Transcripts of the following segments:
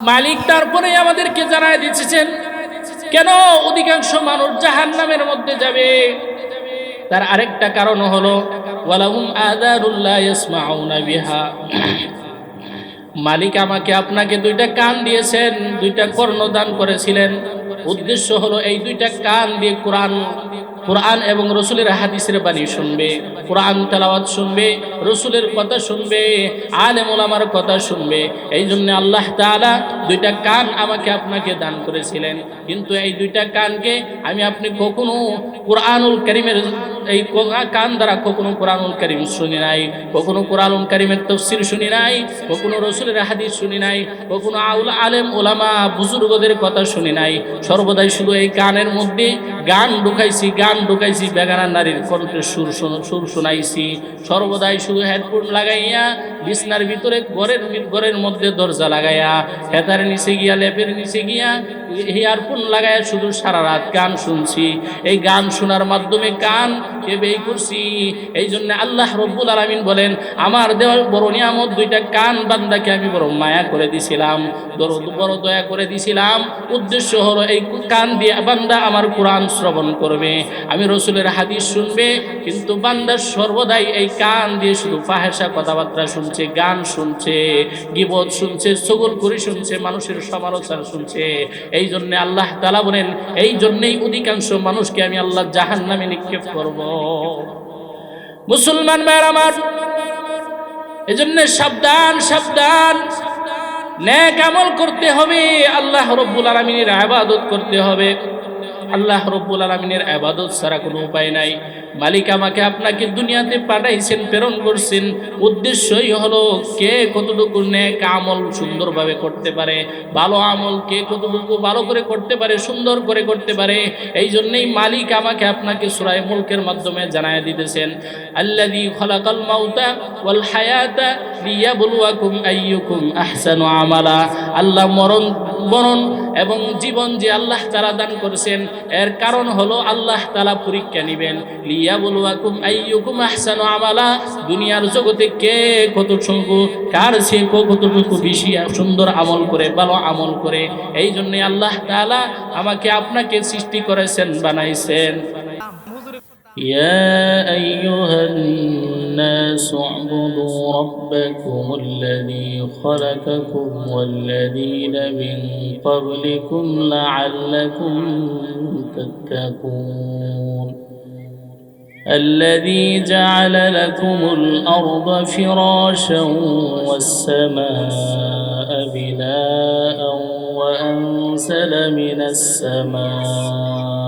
মালিক তারপরে আমাদেরকে জানায় দিচ্ছেন কেন অধিকাংশ মানুষ জাহান নামের মধ্যে যাবে? তার আরেকটা কারণ হলো মালিক আমাকে আপনাকে দুইটা কান দিয়েছেন, দুইটা কর্ণ দান করেছিলেন। উদ্দেশ্য হলো এই দুইটা কান দিয়ে কোরআন কোরআন এবং রসুলের হাদিসের বাণী শুনবে, কোরআন তেলাওয়াত শুনবে, রসুলের কথা শুনবে ওলামার কথা শুনবে। এই জন্য আল্লাহ তাআলা দুইটা কান আমাকে আপনাকে দান করেছিলেন। কিন্তু এই দুইটা কানকে আমি আপনি কখনো কোরআনুল করিমের, এই কান দ্বারা কখনো কোরআনুল করিম শুনি নাই, কখনো কোরআনুল করিমের তফসির শুনি নাই, কখনো রসুলের হাদিস শুনি নাই, কখনো আউল আলেম ওলামা বুজুর্গদের কথা শুনি নাই। সর্বদাই শুধু এই গানের মধ্যে গান ঢুকাইছি, গান ঢুকাইছি বেগানা নারীর কণ্ঠের সুর সুর শোনাইছি। সর্বদাই শুধু হেডফোন লাগাইয়া বিছনার ভিতরে ঘরের ঘরের মধ্যে দরজা লাগাইয়া, হেতার নিচে গিয়া, লেপের নিচে গিয়া ইয়ারফোন লাগাইয়া শুধু সারা রাত গান শুনছি। এই গান শোনার মাধ্যমে কান কে বেই করছি? এই জন্য আল্লাহ রব্বুল আলমিন বলেন, আমার দেওয়ার বড় নিয়ামত দুইটা কান বান্দাকে আমি বড় মায়া করে দিছিলাম বড় বড় দয়া করে দিছিলাম। উদ্দেশ্য হলো এই কান দিয়ে বান্দা আমার কোরআন শ্রবণ করবে। আমি রসুলের হাদিস শুনবে, কিন্তু বান্দা সর্বদাই এই কান দিয়ে শুধু ফাহেসা কথাবার্তা শুনছে। গান শুনছে, গিবত শুনছে, সগল করে শুনছে, মানুষের সমালোচনা শুনছে। এই জন্যে আল্লাহ তালা বলেন এই জন্যেই অধিকাংশ মানুষকে আমি আল্লাহ জাহান নামে নিক্ষেপ করব। মুসলমান ভাইয়ের আমার, এজন্য সাবধান সাবধান। ন্যাক আমল করতে হবে, আল্লাহ রব্বুল আলমিনের আবাদত করতে হবে। আল্লাহ রব্বুল আলমিনের আবাদত ছাড়া কোনো উপায় নাই। মালিক আমাকে আপনাকে দুনিয়াতে পাঠাইছেন, প্রেরণ করছেন। উদ্দেশ্যই হলো কে কতটুকু ন্যাক আমল সুন্দরভাবে করতে পারে, ভালো আমল কে কতটুকু ভালো করে করতে পারে, সুন্দর করে করতে পারে এই জন্যেই মালিক আমাকে আপনাকে সুরায় মুলকের মাধ্যমে জানায় দিতেছেন। আল্লাযী খলাকাল মাউতা ওয়াল হায়াতা লিয়াবলুয়াকুম আইয়ুকুম আহসানু আমালা। আল্লাহ মরণ মরণ এবং জীবন যে আল্লাহ তাআলা দান করেছেন এর কারণ হলো আল্লাহ তালা পরীক্ষা নিবেন। লিয়া লিয়াবলুয়াকুম আইয়ুকুম আহসানু আমালা। দুনিয়ার জগতে কে কতটুকু কার সে কতটুকু বেশি সুন্দর আমল করে, ভালো আমল করে এই জন্যে আল্লাহ তালা আমাকে আপনাকে সৃষ্টি করেছেন, বানাইছেন। يا أيها الناس اعبدوا ربكم الذي خلقكم والذين من قبلكم لعلكم تتقون الذي جعل لكم الأرض فراشا والسماء بناء وأنزل من السماء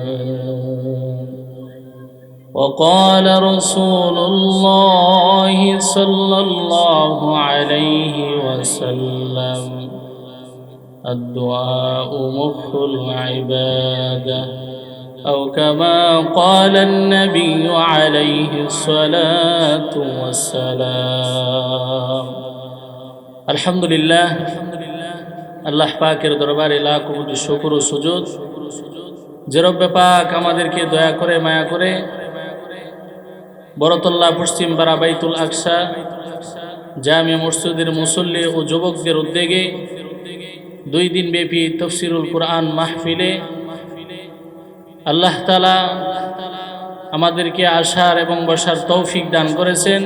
وقال رسول الله صلى الله عليه وسلم الدعاء مخ العباده او كما قال النبي عليه الصلاه والسلام الحمد لله আল্লাহ পাকের দরবারে লাখ কোটি শুকর ও সুজুদ যে রব্বে পাক আমাদেরকে দয়া করে মায়া করে বরতল্লা পশ্চিম পাড়া বাইতুল আকসা জামিয়া মসজিদের মুসল্লি ও যুবকদের উদ্যোগে দুই দিন ব্যাপী তফসিরুল কোরআন মাহফিলে আল্লাহ তালা আমাদেরকে আসার এবং বসার তৌফিক দান করেছেন।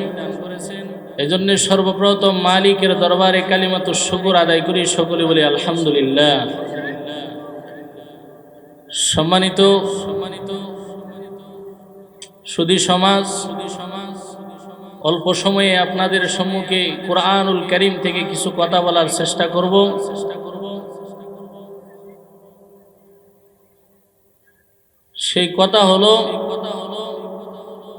এজন্য সর্বপ্রথম মালিকের দরবারে কালিমাত শুকুর আদায় করি সকলে বলি আলহামদুলিল্লাহ। সম্মানিত সম্মানিত সুদী সমাজ, অল্প সময়ে আপনাদের সম্মুখে কোরআনুল করিম থেকে কিছু কথা বলার চেষ্টা করব। সেই কথা হলো,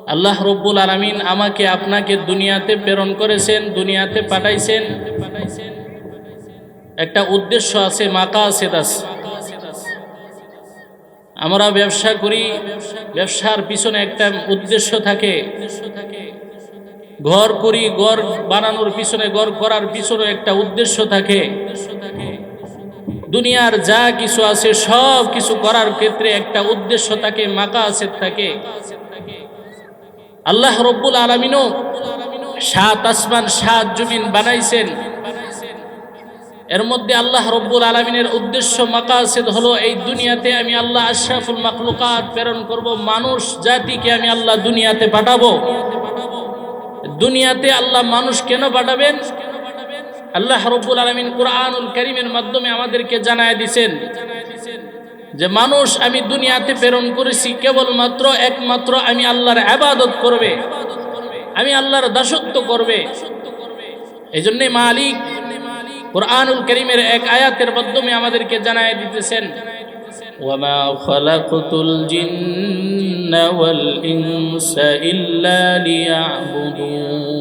আল্লাহ রব্বুল আলমিন আমাকে আপনাকে দুনিয়াতে প্রেরণ করেছেন, দুনিয়াতে পাঠাইছেন। একটা উদ্দেশ্য আছে মাকা আছে। আমরা ব্যবসা করি, ব্যবসার পিছনে একটা উদ্দেশ্য থাকে। ঘর করি, ঘর বানানোর পিছনে, ঘর করার পিছনে একটা উদ্দেশ্য থাকে। দুনিয়ার যা কিছু আছে, সব কিছু করার ক্ষেত্রে একটা উদ্দেশ্য থাকে, মাকাসেদ থাকে। আল্লাহ রব্বুল আলমিনও সাত আসমান, সাত জমিন বানাইছেন। এর মধ্যে আল্লাহ রব্বুল আলমিনের উদ্দেশ্য মাকাসেদ হলো, এই দুনিয়াতে আমি আল্লাহ আশরাফুল মাকলুকাত প্রেরণ করব, মানুষ জাতিকে আমি আল্লাহ দুনিয়াতে পাঠাবো। দুনিয়াতে আল্লাহ মানুষ কেন পাঠাবেন? আল্লাহ রব্বুল আলমিন কোরআনুল করিমের মাধ্যমে আমাদেরকে জানায় দিছেন যে, মানুষ আমি দুনিয়াতে প্রেরণ করেছি কেবলমাত্র, একমাত্র আমি আল্লাহর আবাদত করবে, আমি আল্লাহর দাসত্ব করবে। এই জন্যে মালিক কোরআনুল করিমের এক আয়াতের মাধ্যমে আমাদেরকে জানায় দিতেছেন وما خلقت الجن والإنس إلا ليعبدون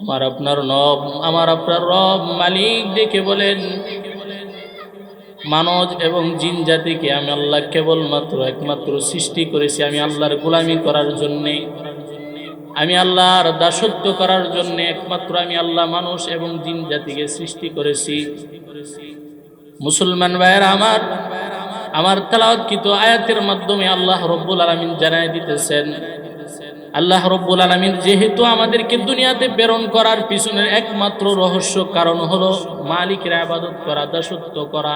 আমার আপনার নব আমার আপনার রব মালিক দেখে বলেন মানব এবং জিন জাতিকে আমি আল্লাহ কেবলমাত্র একমাত্র সৃষ্টি করেছি আমি আল্লাহর গোলামি করার জন্যে আমি আল্লাহর দাসত্ব করার জন্য একমাত্র আমি আল্লাহ মানুষ এবং জিন জাতিকে সৃষ্টি করেছি। মুসলমান ভাইয়ের আমার আমার তালাওয়াতকৃত আয়াতের মাধ্যমে আল্লাহ রব্বুল আলমিন জানাই দিতেছেন। আল্লাহ রব্বুল আলমিন যেহেতু আমাদেরকে দুনিয়াতে প্রেরণ করার পিছনের একমাত্র রহস্য কারণ হলো মালিকের আবাদত করা, দাসত্ব করা।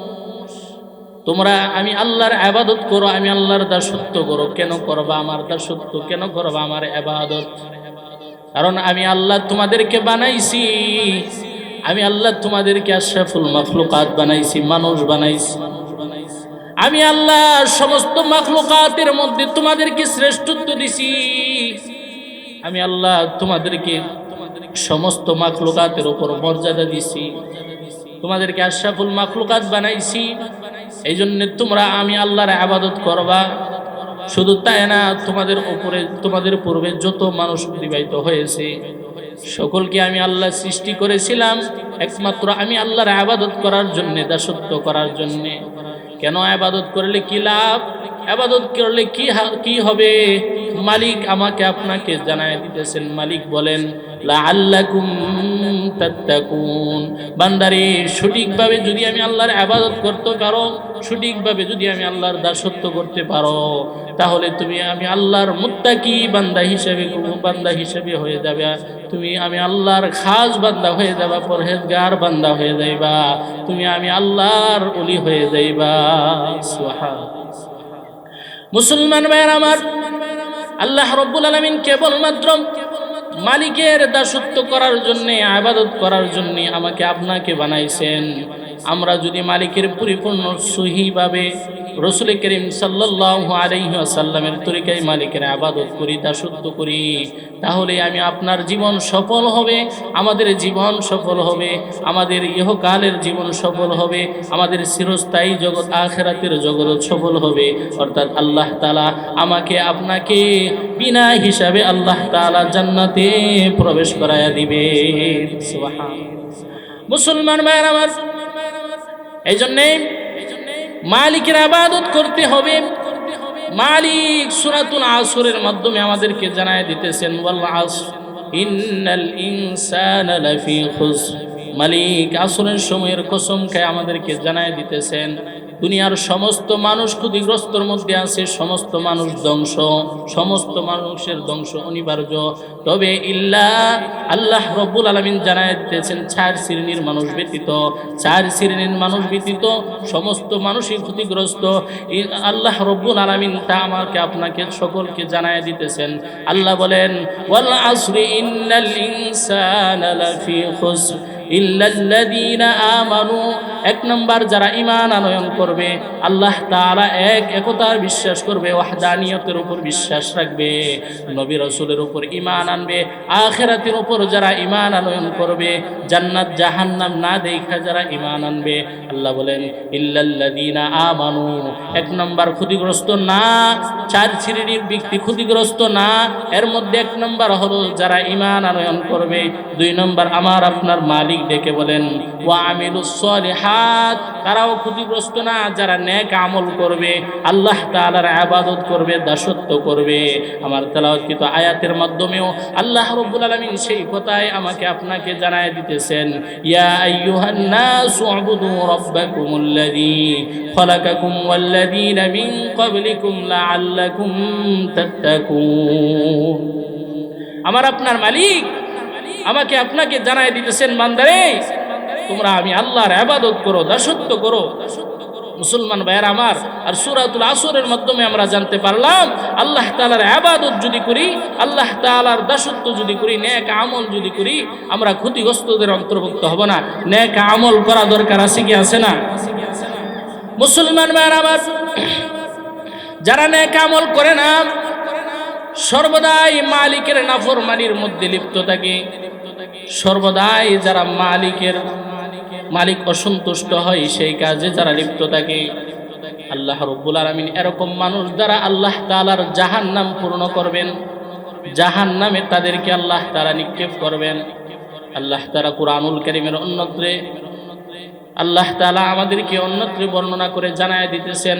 তোমরা আমি আল্লাহর আবাদত করো, আমি আল্লাহর দাসত্ব করো। কেন করবা আমার দাসত্ব কেন করবা আমার আবাদত? কারণ আমি আল্লাহ তোমাদেরকে বানাইছি। আমি আল্লাহ তোমাদেরকে আশরাফুল মখলুকাত বানাইছি, মানুষ বানাইছি। আমি আল্লাহ সমস্ত মখলুকাতের মধ্যে তোমাদেরকে শ্রেষ্ঠত্ব দিছি। আমি আল্লাহ তোমাদেরকে সমস্ত মাখলুকাতের উপর মর্যাদা দিছি। তোমাদেরকে আশরাফুল মাখলুকাত বানাইছি। এই জন্যে তোমরা আমি আল্লাহর আবাদত করবা। শুধু তাই না, তোমাদের উপরে, তোমাদের পূর্বে যত মানুষ অতিবাহিত হয়েছে, সকলকে আমি আল্লাহ সৃষ্টি করেছিলাম। একমাত্র আমি আল্লাহর আবাদত করার জন্যে, দাসত্ব করার জন্যে। কেন আবাদত করলে কি লাভ? আবাদত করলে কি কি হবে? মালিক আমাকে আপনাকে জানায় দিতেছেন। মালিক বলেন বান্দারে, সঠিকভাবে যদি আমি আল্লাহর আবাদত করতে পারো, সঠিকভাবে যদি আমি আল্লাহর দাসত্ব করতে পারো, তাহলে তুমি আমি আল্লাহর মুত্তাকি বান্দা হিসেবে বান্দা হিসেবে হয়ে যাবে। তুমি আমি আল্লাহর খাস বান্দা হয়ে যাবা, পরহেজগার বান্দা হয়ে যাইবা। তুমি আমি আল্লাহর অলি হয়ে যাইবা। সুহা মুসলমান ভাইয়ের আমার আল্লাহ রব্বুল আলমিন কেবলমাত্র মালিকের দাসত্ব করার জন্যে আবাদত করার জন্যে আমাকে আপনাকে বানাইছেন। আমরা যদি মালিকের পরিপূর্ণ সহিভাবে রসুল করিম সাল্লাহ আলহিহাসাল্লামের তরিকায় মালিকের আবাদত করি দাসত্ব করি, তাহলে আমি আপনার জীবন সফল হবে, আমাদের জীবন সফল হবে, আমাদের ইহকালের জীবন সফল হবে, আমাদের চিরস্থায়ী জগৎ আখেরাতের জগৎ সফল হবে। অর্থাৎ আল্লাহ তালা আমাকে আপনাকে বিনা হিসাবে আল্লাহ তালা জান্নাতে প্রবেশ করাইয়া দিবে। মুসলমান ভাইয়ের আমার এই জন্যে মালিকের আবাদত করতে হবে। মালিক সুরাতুল আসরের মাধ্যমে আমাদেরকে জানায় দিতেছেন মালিক আসরের সময়ের কসম খায় আমাদেরকে জানায় দিতেছেন। দুনিয়ার সমস্ত মানুষ ক্ষতিগ্রস্তর মধ্যে আছে, সমস্ত মানুষ ধ্বংস, সমস্ত মানুষের ধ্বংস অনিবার্য। তবে ইল্লা আল্লাহ রব্বুল আলমিন জানায় দিতেছেন চার শ্রেণির মানুষ ব্যতীত, চার শ্রেণির মানুষ ব্যতীত সমস্ত মানুষই ক্ষতিগ্রস্ত। আল্লাহ রব্বুল আলমিন তা আমাকে, আপনাকে, সকলকে জানায় দিতেছেন। আল্লাহ বলেন, ওয়াল আসরি ইন্নাল এক নম্বর যারা ইমান আনয়ন করবে, আল্লাহ তাআলা এক একতার বিশ্বাস করবে, ওয়াহদানিয়তের উপর বিশ্বাস রাখবে, নবী রসুলের উপর ইমান আনবে, আখেরাতের উপর যারা ইমান আনয়ন করবে, জান্নাত জাহান্নাম না দেখা যারা ইমান আনবে। আল্লাহ বলেন, ইল্লাল্লাযীনা আমানু, এক নম্বর ক্ষতিগ্রস্ত না, চার শ্রেণির ব্যক্তি ক্ষতিগ্রস্ত না, এর মধ্যে এক নম্বর হলো যারা ইমান আনয়ন করবে, দুই নম্বর আমার আপনার মালিক ডেকে বলেন তারাও ক্ষতিগ্রস্ত না, যারা নেক আমল করবে, আল্লাহ তাআলার আবাদত করবে, দাসত্ব করবে। আমার তেলাওয়াতকৃত আয়াতের মাধ্যমেও আল্লাহ রাব্বুল আলামিন সেই কথায় আমাকে আপনাকে জানায় দিতেছেন, ইয়া আমার আপনার মালিক আমাকে আপনাকে জানাই দিতেছেন, বান্দারে, তোমরা আমি আল্লাহর আবাদত করো, দাসত্ব করো। মুসলমান ভাইয়ের আমার, আর সুরাতুল আসরের মাধ্যমে আমরা জানতে পারলাম, আল্লাহ তালার আবাদত যদি করি, আল্লাহ তালার দাসত্ব যদি করি, নেক আমল যদি করি, আমরা ক্ষতিগ্রস্তদের অন্তর্ভুক্ত হব না। নেক আমল করা দরকার আছে কি আছে না? মুসলমান ভাইয়ের আমার, যারা নেক আমল করে না সর্বদাই মালিকের নাফরমানির মধ্যে লিপ্ত থাকে। সর্বদাই যারা মালিকের মালিক অসন্তুষ্ট হয় সেই কাজে যারা লিপ্ত থাকে। আল্লাহ রব্বুল আলমিন এরকম মানুষ দ্বারা আল্লাহ তালার জাহান নাম পূর্ণ করবেন। জাহান নামে তাদেরকে আল্লাহ তারা নিক্ষেপ করবেন। আল্লাহ তারা কুরআনুল করিমের অন্যত্রে, আল্লাহ তালা আমাদেরকে অন্যত্রে বর্ণনা করে জানায় দিতেছেন।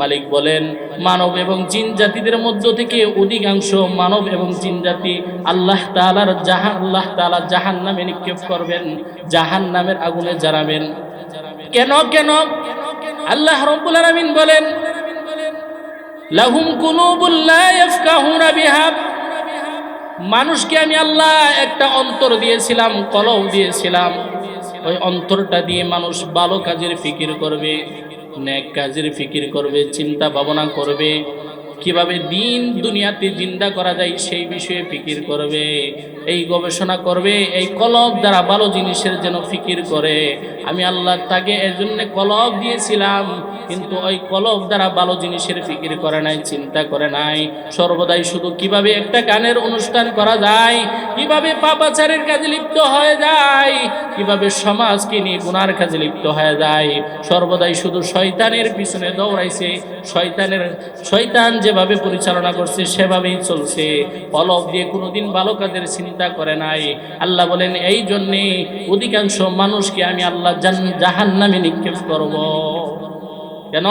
মালিক বলেন, মানব এবং জিন জাতিদের মধ্য থেকে অধিকাংশ মানব এবং জিন জাতি আল্লাহ তালার জাহান, আল্লাহ তালা জাহান নামে নিক্ষেপ করবেন জাহান নামের আগুনে জানাবেন কেন কেন? আল্লাহ রব্বুল আলামিন বলেন, লাহুম মানুষকে আমি আল্লাহ একটা অন্তর দিয়েছিলাম কলম দিয়েছিলাম। ওই অন্তরটা দিয়ে মানুষ ভালো কাজের ফিকির করবে। নেক কাজের ফিকির করবে চিন্তা ভাবনা করবে। কীভাবে দিন দুনিয়াতে জিন্দা করা যায় সেই বিষয়ে ফিকির করবে, এই গবেষণা করবে, এই কলব দ্বারা ভালো জিনিসের যেন ফিকির করে। আমি আল্লাহ তাকে এজন্য কলব দিয়েছিলাম, কিন্তু ওই কলব দ্বারা ভালো জিনিসের ফিকির করে নাই, চিন্তা করে নাই। সর্বদাই শুধু কীভাবে একটা গানের অনুষ্ঠান করা যায়, কীভাবে পাপাচারের কাজে লিপ্ত হয়ে যায়, কীভাবে সমাজকে নিয়ে গুনার কাজে লিপ্ত হয়ে যায়। সর্বদাই শুধু শয়তানের পিছনে দৌড়াইছে, শয়তানের, শয়তান যেভাবে পরিচালনা করছে, সেভাবেই চলছে। অলব দিয়ে কোনোদিন ভালো কাজের চিন্তা করে নাই। আল্লাহ বলেন, এই জন্যে অধিকাংশ মানুষকে আমি আল্লাহ জাহান নামে নিক্ষেপ করব। কেন?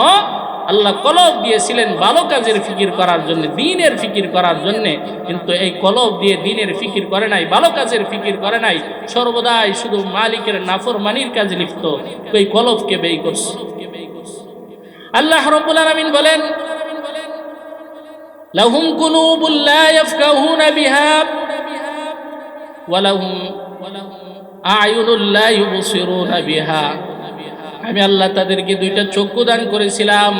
আল্লাহ কলব দিয়েছিলেন ভালো কাজের ফিকির করার জন্য, দিনের ফিকির করার জন্য। কিন্তু এই কলব দিয়ে দিনের ফিকির করে নাই, ভালো কাজের ফিকির করে নাই। সর্বদাই শুধু মালিকের নাফর মানির কাজে লিপ্ত। ওই কলবকে ব্যয় করছে। আল্লাহ রব্বুল আলামিন বলেন কুলুবুল লা ইয়াফকাহুনা বিহা ওয়া লাহুম আয়ুনুল লা ইউবসিরুনা বিহা। আমি আল্লাহ তাদেরকে দুইটা চক্ষু দান করেছিলাম।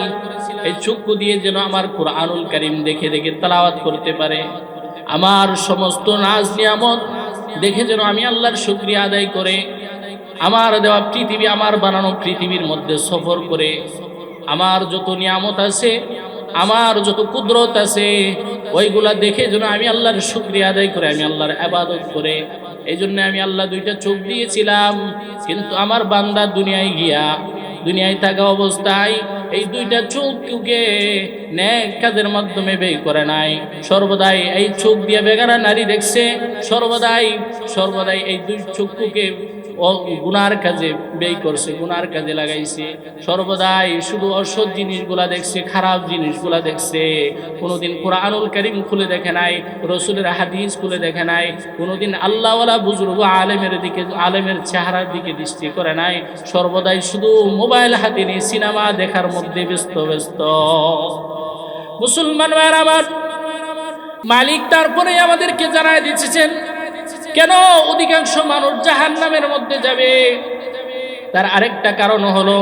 এই চক্ষু দিয়ে যেন আমার কোরআনুল কারিম দেখে দেখে তালাওয়াত করতে পারে। আমার সমস্ত নাজ নিয়ামত দেখে যেন আমি আল্লাহর শুক্রিয়া আদায় করে। আমার দেওয়া পৃথিবী আমার বানানো পৃথিবীর মধ্যে সফর করে। আমার যত নিয়ামত আছে আমার যত কুদরত আছে, ওইগুলা দেখে যেন আমি আল্লাহর শুক্রিয়া আদায় করে, আমি আল্লাহর আবাদত করে। এই জন্য আমি আল্লাহ দুইটা চোখ দিয়েছিলাম, কিন্তু আমার বান্দা দুনিয়ায় গিয়া, দুনিয়ায় থাকা অবস্থায় এই দুইটা চোখকে ন্যাক কাজের মাধ্যমে ব্যয় করে নাই। সর্বদাই এই চোখ দিয়ে বেগারা নারী দেখছে, সর্বদাই সর্বদাই এই দুই ও গুনার কাজে ব্যয় করছে, গুনার কাজে লাগাইছে। সর্বদাই শুধু অসৎ জিনিসগুলা দেখছে, খারাপ জিনিসগুলা দেখছে। কোনোদিন কোরআনুল করিম খুলে দেখে নাই, রসুলের হাদিস খুলে দেখে নাই, কোনোদিন আল্লাহওয়ালা বুজুর্গ আলেমের দিকে, আলেমের চেহারার দিকে দৃষ্টি করে নাই। সর্বদাই শুধু মোবাইল হাতে নিয়ে সিনেমা দেখার মধ্যে ব্যস্ত ব্যস্ত। মুসলমান ভাইয়ের আমার মালিক তারপরে আমাদেরকে জানায় দিচ্ছেন কেন অধিকাংশ মানুষ জাহান নামের মধ্যে যাবে? তার আরেকটা কারণ হলো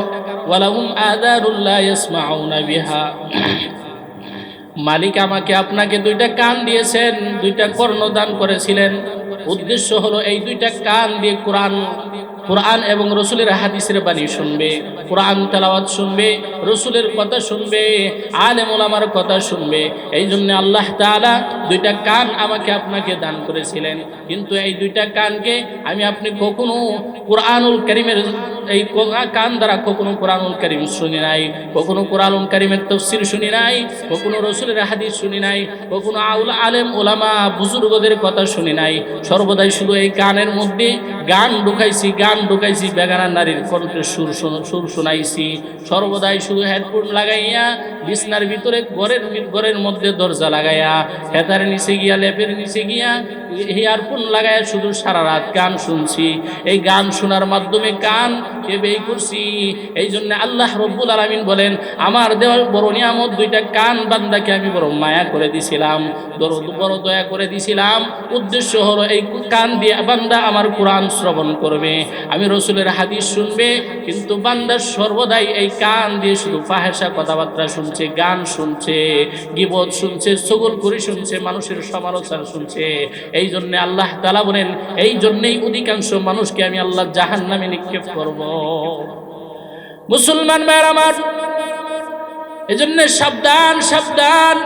মালিক আমাকে আপনাকে দুইটা কান দিয়েছেন, দুইটা কর্ণ দান করেছিলেন। উদ্দেশ্য হলো এই দুইটা কান দিয়ে কোরআন কোরআন এবং রসুলের হাদিসের বাণী শুনবে। কোরআন তেলাওয়াত শুনবে, রসুলের কথা শুনবে ওলামার কথা শুনবে। এই জন্য আল্লাহ তাআলা দুইটা কান আমাকে আপনাকে দান করেছিলেন। কিন্তু এই দুইটা কানকে আমি আপনি কখনো কোরআনুল করিমের, এই কান দ্বারা কখনো কোরআনুল করিম শুনি নাই, কখনো কোরআনুল করিমের তফসির শুনি নাই, কখনো রসুলের হাদিস শুনি নাই, কখনো আউল আলেম ওলামা বুজুর্গদের কথা শুনি নাই। সর্বদাই শুধু এই গানের মধ্যে গান ঢুকাইছি গান ঢুকাইছি, বেগানা নারীর কণ্ঠে সুর সুর শোনাইছি। সর্বদাই শুধু হেডফোন লাগাইয়া, বিছনার ভিতরে ঘরের ঘরের মধ্যে দরজা লাগাইয়া, হেতার নিচে গিয়া, লেপের নিচে গিয়া, ইয়ারফোন লাগাইয়া শুধু সারা রাত গান শুনছি। এই গান শোনার মাধ্যমে কান কে বেই করছি? এই জন্য আল্লাহ রব্বুল আলমিন বলেন, আমার দেওয়ার বড় নিয়ামত দুইটা কান বান্দাকে আমি বড় মায়া করে দিছিলাম বড় বড় দয়া করে দিছিলাম। উদ্দেশ্য হলো এই কান দিয়ে, বান্দা আমার কোরআন শ্রবণ করবে। আমি রসুলের হাদিস শুনবে, কিন্তু বান্দা সর্বদাই এই কান দিয়ে শুধু ফাহেসা কথাবার্তা শুনছে, গান শুনছে, গিবত শুনছে, সগল করে শুনছে, মানুষের সমালোচনা শুনছে। এই জন্যে আল্লাহ তালা বলেন, এই জন্যেই অধিকাংশ মানুষকে আমি আল্লাহ জাহান নামে নিক্ষেপ করব। মুসলমান ভাইয়ের আমার, এজন্য সাবধান সাবধান।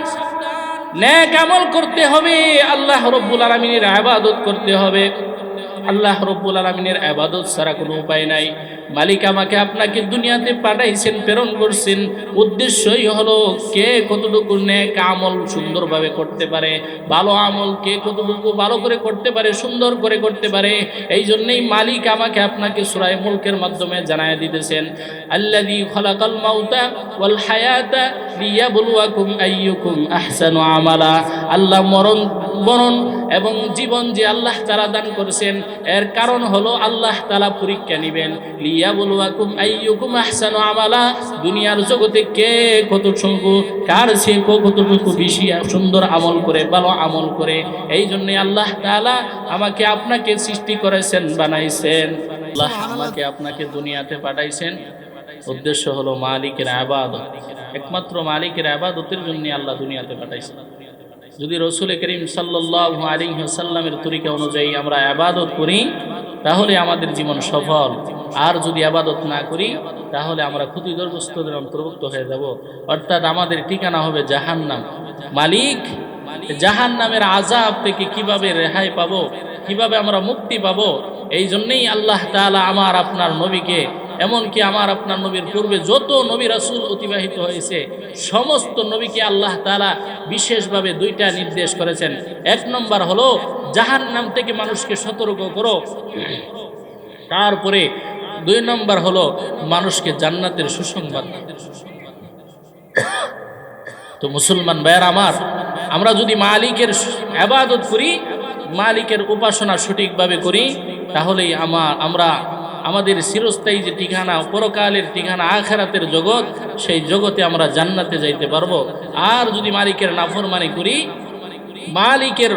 ন্যাক আমল করতে হবে আল্লাহ রব্বুল আলমিনের আবাদত করতে হবে। আল্লাহ রব্বুল আলমিনের আবাদত ছাড়া কোনো উপায় নাই। মালিক আমাকে আপনাকে দুনিয়াতে পাঠাইছেন, প্রেরণ করছেন। উদ্দেশ্যই হলো কে কতটুকু ন্যাক আমল সুন্দরভাবে করতে পারে, ভালো আমল কে কতটুকু ভালো করে করতে পারে, সুন্দর করে করতে পারে এই জন্যেই মালিক আমাকে আপনাকে সুরায় মুলকের মাধ্যমে জানায় দিতেছেন, আল্লাযী খলাকাল মাউতা ওয়াল হায়াতা লিয়াবলুয়াকুম আইয়ুকুম আহসানু আমালা। আল্লাহ মরণ মরণ এবং জীবন যে আল্লাহ তাআলা দান করেছেন, এর কারণ হলো আল্লাহ তাআলা পরীক্ষা নেবেন। লিয়াবলুয়াকুম আইয়ুকুম আহসানু আমালা। দুনিয়ার জগতে কে কত কতটুকু কার সে কতটুকু বেশি সুন্দর আমল করে, ভালো আমল করে, এই জন্য আল্লাহ তাআলা আমাকে আপনাকে সৃষ্টি করেছেন, বানাইছেন। আল্লাহ আমাকে আপনাকে দুনিয়াতে পাঠাইছেন। উদ্দেশ্য হলো মালিকের আবাদত। একমাত্র মালিকের আবাদতের জন্য আল্লাহ দুনিয়াতে পাঠাইছেন। যদি রসুল করিম সাল্লাহ আলী সাল্লামের তরিকা অনুযায়ী আমরা আবাদত করি, তাহলে আমাদের জীবন সফল। আর যদি আবাদত না করি, তাহলে আমরা ক্ষতিগ্রস্তদের অন্তর্ভুক্ত হয়ে যাব। অর্থাৎ আমাদের ঠিকানা হবে জাহান্নাম। মালিক জাহান নামের আজাব থেকে কীভাবে রেহাই পাবো, কীভাবে আমরা মুক্তি পাবো, এই জন্যেই আল্লাহ তাআলা আমার আপনার নবীকে এমনকি আমার আপনার নবীর পূর্বে যত নবী রাসুল অতিবাহিত হয়েছে, সমস্ত নবীকে আল্লাহ তাআলা বিশেষভাবে দুইটা নির্দেশ করেছেন এক নম্বর হলো জাহান নাম থেকে মানুষকে সতর্ক করো তারপরে দুই নম্বর হলো, মানুষকে জান্নাতের সুসংবাদ। তো মুসলমান ভাইয়ার আমার, আমরা যদি মালিকের আবাদত করি, মালিকের উপাসনা সঠিকভাবে করি, তাহলেই আমার, আমরা আমাদের চিরস্থায়ী যে ঠিকানা, পরকালের ঠিকানা, আখেরাতের জগৎ, সেই জগতে আমরা জান্নাতে যাইতে পারব। আর যদি মালিকের নাফরমানি করি, মালিকের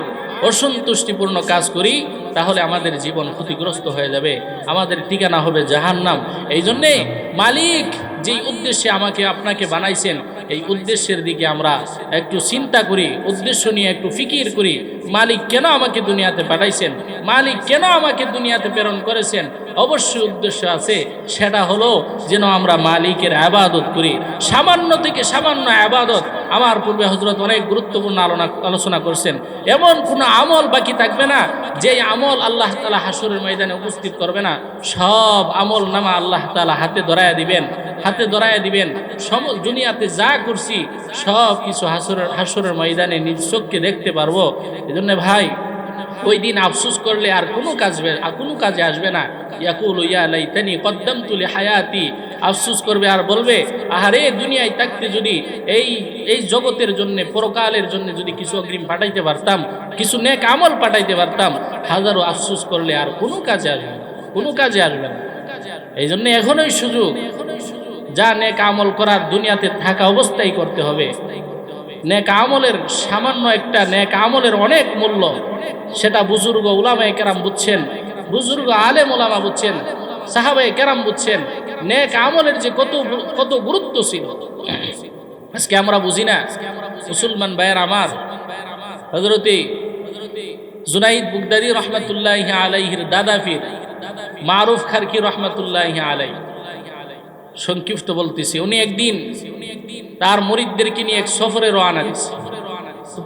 অসন্তুষ্টিপূর্ণ কাজ করি, তাহলে আমাদের জীবন ক্ষতিগ্রস্ত হয়ে যাবে। আমাদের ঠিকানা হবে জাহান্নাম। এই জন্যে মালিক যেই উদ্দেশ্যে আমাকে, আপনাকে বানাইছেন এই উদ্দেশ্যের দিকে আমরা একটু চিন্তা করি, উদ্দেশ্য নিয়ে একটু ফিকির করি, মালিক কেন আমাকে দুনিয়াতে পাঠাইছেন? মালিক কেন আমাকে দুনিয়াতে প্রেরণ করেছেন? অবশ্যই উদ্দেশ্য আছে, সেটা হলো যেন আমরা মালিকের আবাদত করি। সামান্য থেকে সামান্য আবাদত আমার পূর্বে হজরত অনেক গুরুত্বপূর্ণ আলোচনা আলোচনা করছেন। এমন কোনো আমল বাকি থাকবে না যেই আমল আল্লাহ তালা হাসুরের ময়দানে উপস্থিত করবে না, সব আমল নামা আল্লাহ তালা হাতে ধরাইয়া দিবেন, হাতে ধরাইয়া দিবেন। সম, দুনিয়াতে যা করছি, সব কিছু হাসুরের হাসুরের ময়দানে নিজ চোখকে দেখতে পারব। এই ভাই ওই দিন আফসুস করলে আর কোনো কাজবে আর কোনো কাজে আসবে না। ইয়াকুল, ইয়া লাইতানি, কদ্দামতু লি হায়াতি আফসুস করবে আর বলবে, আহারে দুনিয়ায় থাকতে যদি এই এই জগতের জন্য, পরকালের জন্য যদি কিছু অগ্রিম পাঠাইতে পারতাম, কিছু নেক আমল পাঠাইতে পারতাম, হাজারো আফসুস করলে আর কোনো কাজে আসবে না, কোনো কাজে আসবে না। এই জন্য এখনোই সুযোগ। যা নেক আমল করার দুনিয়াতে থাকা অবস্থায় করতে হবে। নেক আমলের সামান্য একটা নেক আমলের অনেক মূল্য, সেটা বুজুর্গ উলামায়ে কেরাম বুঝছেন, বুজুর্গ আলেম ওলামা বুঝছেন, সাহাবায়ে কেরাম বুঝছেন, নেক আমলের যে কত কত গুরুত্ব ছিল। আজকে আমরা বুঝি না, মুসলমান ভাইয়ের আমার হজরতে জুনাইদ বুগদাদি রহমতুল্লাহ আলাইহির দাদা ফির মারুফ খারকি রহমতুল্লাহ আলাই সংক্ষিপ্ত বলতেছি। উনি একদিন তার মরিদদেরকে নিয়ে এক সফরে রওনা দিচ্ছে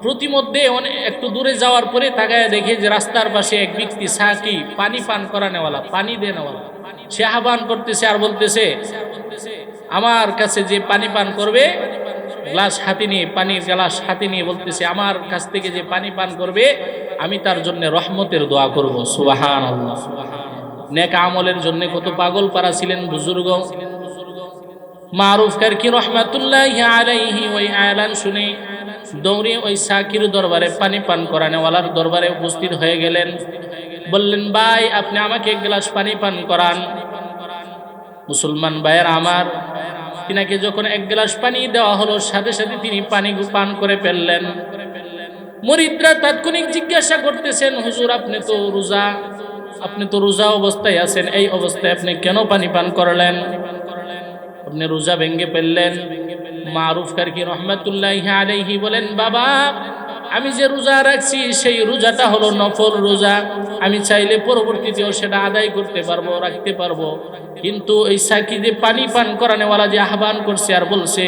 প্রতিমধ্যে একটু দূরে যাওয়ার পরে তাকায় দেখে যে রাস্তার পাশে এক ব্যক্তি সাকি পানি পান করানেওয়ালা পানি দেনেওয়ালা সে আহ্বান করতেছে আর বলতেছে, আমার কাছে যে পানি পান করবে, গ্লাস হাতে নিয়ে, পানির গ্লাস হাতে নিয়ে বলতেছে, আমার কাছ থেকে যে পানি পান করবে, আমি তার জন্য রহমতের দোয়া করব। সুবাহান নেক আমলের জন্য কত পাগল পারা ছিলেন বুজুর্গ। মারুফ কারকি রহমাতুল্লাহ আলাইহি ওই আয়লান শুনে দৌড়ে ওই সাকির দরবারে পানি পান করানেওয়ালার দরবারে উপস্থিত হয়ে গেলেন। বললেন, ভাই, আপনি আমাকে এক গ্লাস পানি পান করান। মুসলমান ভাইয়ের আমার, তিনাকে যখন এক গ্লাস পানি দেওয়া হলো, সাথে সাথে তিনি পানি পান করে ফেললেন। মরিদরা তাৎক্ষণিক জিজ্ঞাসা করতেছেন, হুজুর, আপনি তো রোজা, আপনি তো রোজা অবস্থায় আছেন, এই অবস্থায় আপনি কেন পানি পান করলেন? আপনি রোজা ভেঙ্গে ফেললেন। মারুফ কারকি রহমতুল্লাহ আলাইহি বলেন বাবা আমি যে রোজা রাখছি, সেই রোজাটা হলো নফল রোজা। আমি চাইলে পরবর্তীতেও সেটা আদায় করতে পারব, রাখতে পারব। কিন্তু এই সাকি যে পানি পান করানেওয়ালা যে আহ্বান করছে আর বলছে,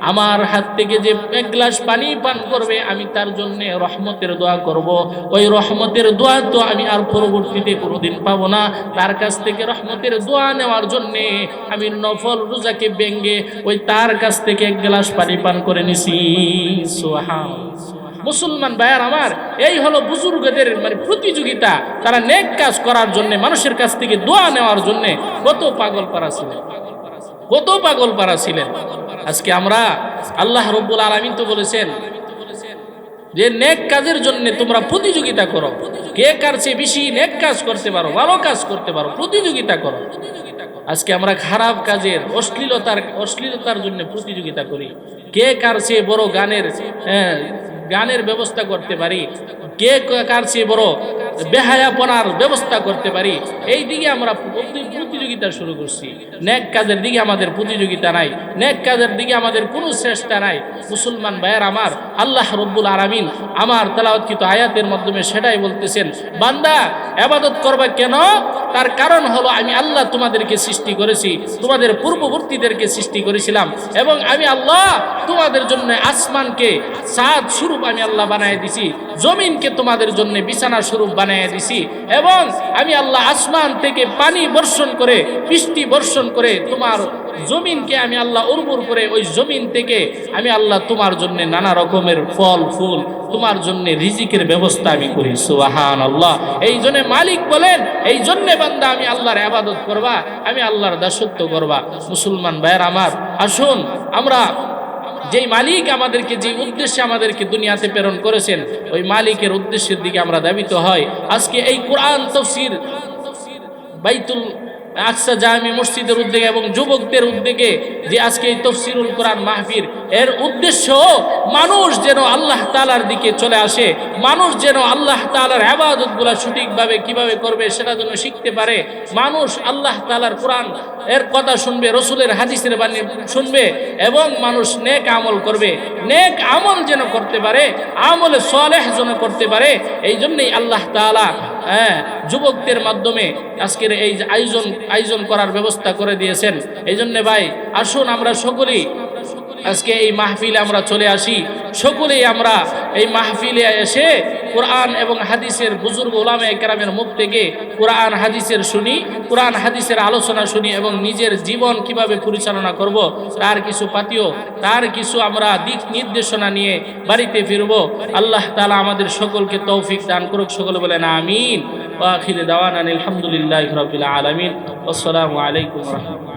আমার হাত থেকে যে এক গ্লাস পানি পান করবে, আমি তার জন্য রহমতের দোয়া করব। ওই রহমতের দোয়া তো আমি আর পরবর্তীতে কোনোদিন পাবো না। তার কাছ থেকে রহমতের দোয়া নেওয়ার জন্যে আমি নফল রোজাকে ব্যঙ্গে ওই তার কাছ থেকে এক গ্লাস পানি পান করে নিছি। সোহান মুসলমান ভাইয়ার আমার এই হলো বুজুর্গদের মানে প্রতিযোগিতা তারা নেক কাজ করার জন্য মানুষের কাছ থেকে দোয়া নেওয়ার জন্য কত পাগল পারা ছিলেন। কত পাগল পারা ছিলেন। আজকে আমরা আল্লাহ রব্বুল আলমিন তো বলেছেন যে নেক কাজের জন্য তোমরা প্রতিযোগিতা করো। কে কার চেয়ে বেশি নেক কাজ করতে পারো ভালো কাজ করতে পারো প্রতিযোগিতা করো। আজকে আমরা খারাপ কাজের অশ্লীলতার অশ্লীলতার জন্য প্রতিযোগিতা করি। কে কার চেয়ে বড় গানের হ্যাঁ, গানের ব্যবস্থা করতে পারি। কে কার চেয়ে বড়? বেহায়াপনার ব্যবস্থা করতে পারি। এই দিকে আমরা প্রতিযোগিতা শুরু করছি। নেক কাজের দিকে আমাদের প্রতিযোগিতা নাই। নেক কাজের দিকে আমাদের কোনো চেষ্টা নাই। মুসলমান ভাইয়ের আমার, আল্লাহ রব্বুল আলামিন আমার তেলাওয়াতকৃত আয়াতের মাধ্যমে সেটাই বলতেছেন, বান্দা আবাদত করবা কেন? তার কারণ হলো আমি আল্লাহ তোমাদেরকে সৃষ্টি করেছি, তোমাদের পূর্ববর্তীদেরকে সৃষ্টি করেছিলাম এবং আমি আল্লাহ তোমাদের জন্য আসমানকে সাত স্বরূপ আমি আল্লাহ বানায় দিছি, জমিনকে তোমাদের জন্য বিছানা স্বরূপ বানায় দিছি। এবং আমি আল্লাহ আসমান থেকে পানি বর্ষণ করে, বৃষ্টি বর্ষণ করে তোমার জমিনকে আমি আল্লাহ উর্বর করে ওই জমিন থেকে আমি আল্লাহ তোমার জন্য নানা রকমের ফল, ফুল, তোমার জন্য রিজিকের ব্যবস্থা আমি করি। সুবাহান আল্লাহ এই জন্য মালিক বলেন, এই জন্যে বান্দা আমি আল্লাহর আবাদত করবা, আমি আল্লাহর দাসত্ব করবা। মুসলমান ভাইয়ের আমার, আসুন, আমরা যেই মালিক আমাদেরকে যে উদ্দেশ্যে আমাদেরকে দুনিয়াতে প্রেরণ করেছেন, ওই মালিকের উদ্দেশ্যের দিকে আমরা দাবিত হয়। আজকে এই কোরআন তফসির বাইতুল আকসা জামি মসজিদের উদ্যোগে এবং যুবকদের উদ্যোগে যে আজকে এই তফসিরুল কোরআন মাহফির এর উদ্দেশ্য মানুষ যেন আল্লাহ তালার দিকে চলে আসে, মানুষ যেন আল্লাহ তালার আবাদতগুলা সঠিকভাবে কীভাবে করবে সেটা যেন শিখতে পারে, মানুষ আল্লাহ তালার কোরআন এর কথা শুনবে, রসুলের হাদিসের বাণী শুনবে এবং মানুষ নেক আমল করবে। নেক আমল যেন করতে পারে, আমলে সলেহ যেন করতে পারে এই জন্যই আল্লাহ তালা হ্যাঁ যুবকদের মাধ্যমে আজকের এই আয়োজন আয়োজন করার ব্যবস্থা করে দিয়েছেন। এই জন্যে ভাই, আসুন আমরা সকলেই আজকে এই মাহফিলে আমরা চলে আসি। সকলেই আমরা এই মাহফিলে এসে কোরআন এবং হাদিসের বুজুর্গ ওলামে কেরামের মুখ থেকে কোরআন হাদিসের শুনি, কোরআন হাদিসের আলোচনা শুনি এবং নিজের জীবন কীভাবে পরিচালনা করব, তার কিছু পাতিও, তার কিছু আমরা দিক নির্দেশনা নিয়ে বাড়িতে ফিরব। আল্লাহ তালা আমাদের সকলকে তৌফিক দান করুক, সকলে বলেন আমিন। ওয়াখির দাওয়ান আলহামদুলিল্লাহ আলমিন। আসসালামু আলাইকুম রহমতুল্লাহ।